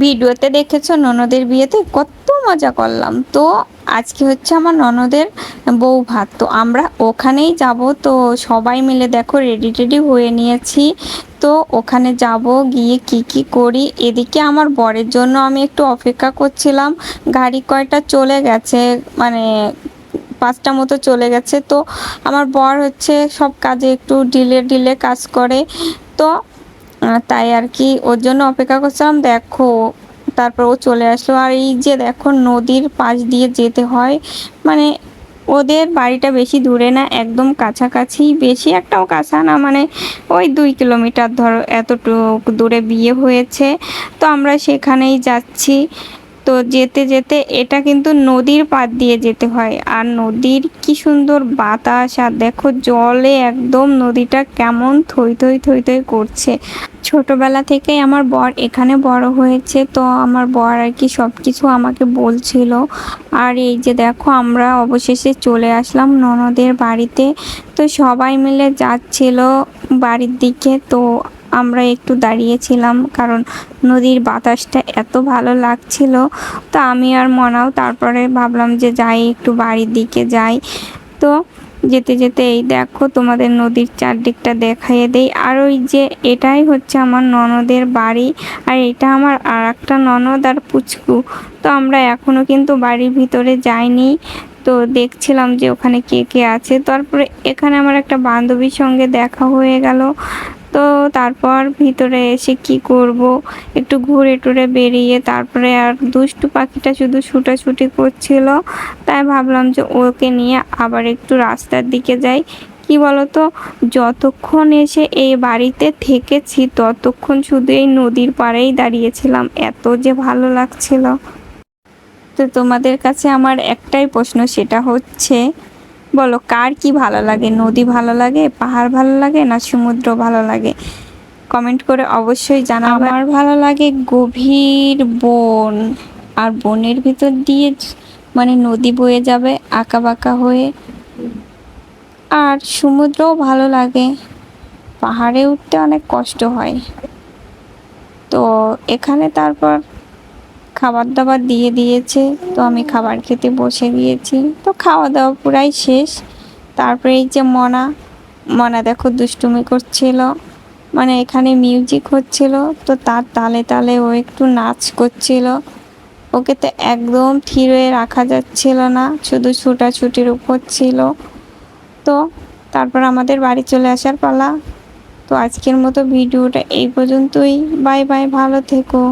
ভিডিওতে দেখেছ ননদের বিয়েতে? কত মজা করলাম। তো আজকে হচ্ছে আমার ননদের বউ ভাত। তো আমরা ওখানেই যাব। তো সবাই মিলে দেখো রেডি টেডি হয়ে নিয়েছি। তো ওখানে যাব গিয়ে কি কি করি। এদিকে আমার বরের জন্য আমি একটু অপেক্ষা করছিলাম। গাড়ি কয়টা চলে গেছে মানে পাঁচটা মতো চলে গেছে। তো আমার বর হচ্ছে সব কাজে একটু ডিলে ডিলে কাজ করে। তো তাই আর কি, ওর জন্য অপেক্ষা করছিলাম, দেখো। তারপর ও চলে আসলো। আর এই যে দেখো, নদীর পাশ দিয়ে যেতে হয় মানে ওদের বাড়িটা বেশি দূরে না, একদম কাছাকাছি। বেশি একটাও কাছা না মানে ওই দুই কিলোমিটার ধরো, এতটুকু দূরে বিয়ে হয়েছে। তো আমরা সেখানেই যাচ্ছি। তো যেতে যেতে এটা কিন্তু নদীর পাড় দিয়ে যেতে হয়। আর নদীর কি সুন্দর বাতাস, আর দেখো জলে একদম নদীটা কেমন থই থই থই থই করছে। ছোটবেলা থেকেই আমার বর এখানে বড় হয়েছে, তো আমার বর আর কি সব কিছু আমাকে বলছিল। আর এই যে দেখো আমরা অবশেষে চলে আসলাম ননদের বাড়িতে। তো সবাই মিলে যাচ্ছিল বাড়ির দিকে, তো আমরা একটু দাঁড়িয়েছিলাম, কারণ নদীর বাতাসটা এত ভালো লাগছিল। তো আমি আর মনাও তারপরে ভাবলাম যে যাই, একটু বাড়ির দিকে যাই। তো যেতে যেতে এই দেখো তোমাদের নদীর চারদিকটা দেখাইয়ে দেই। আর ওই যে এটাই হচ্ছে আমার ননদের বাড়ি, আর এটা আমার আর একটা ননদ আর পুচকু। তো আমরা এখনও কিন্তু বাড়ির ভিতরে যাইনি। তো দেখছিলাম যে ওখানে কে কে আছে। তারপরে এখানে আমার একটা বান্ধবীর সঙ্গে দেখা হয়ে গেল। তো তারপর ভিতরে এসে কি করব? একটু ঘুরে টুরে বেরিয়ে তারপরে আর দুষ্টু পাখিটা শুধু ছুটাছুটি করছিল। তাই ভাবলাম যে ওকে নিয়ে আবার একটু রাস্তার দিকে যাই। কি বলতো? যতক্ষণ এসে এই বাড়িতে থেকেছি, ততক্ষণ শুধু এই নদীর পাড়েই দাঁড়িয়েছিলাম। এত যে ভালো লাগছিল। তো তোমাদের কাছে আমার একটাই প্রশ্ন, সেটা হচ্ছে বলো, কার কি ভালো লাগে? নদী ভালো লাগে, পাহাড় ভালো লাগে, না সমুদ্র ভালো লাগে? কমেন্ট করে অবশ্যই জানাবে। আমার ভালো লাগে গভীর বন, আর বনের ভিতর দিয়ে মানে নদী বয়ে যাবে আঁকা বাঁকা হয়ে। আর সমুদ্রও ভালো লাগে, পাহাড়ে উঠতে অনেক কষ্ট হয়। তো এখানে তারপর খাবার দাবার দিয়ে দিয়েছে, তো আমি খাবার খেতে বসে গিয়েছি। তো খাওয়া দাওয়া পুরাই শেষ। তারপরে এই যে মনা মনা দেখো দুষ্টুমি করছিল মানে এখানে মিউজিক হচ্ছিল, তো তার তালে তালে ও একটু নাচ করছিল। ওকে তো একদম থির হয়ে রাখা যাচ্ছিল না, শুধু ছুটাছুটির উপর ছিল। তো তারপর আমাদের বাড়ি চলে আসার পালা। তো আজকের মতো ভিডিওটা এই পর্যন্তই। বাই বাই, ভালো থেকো।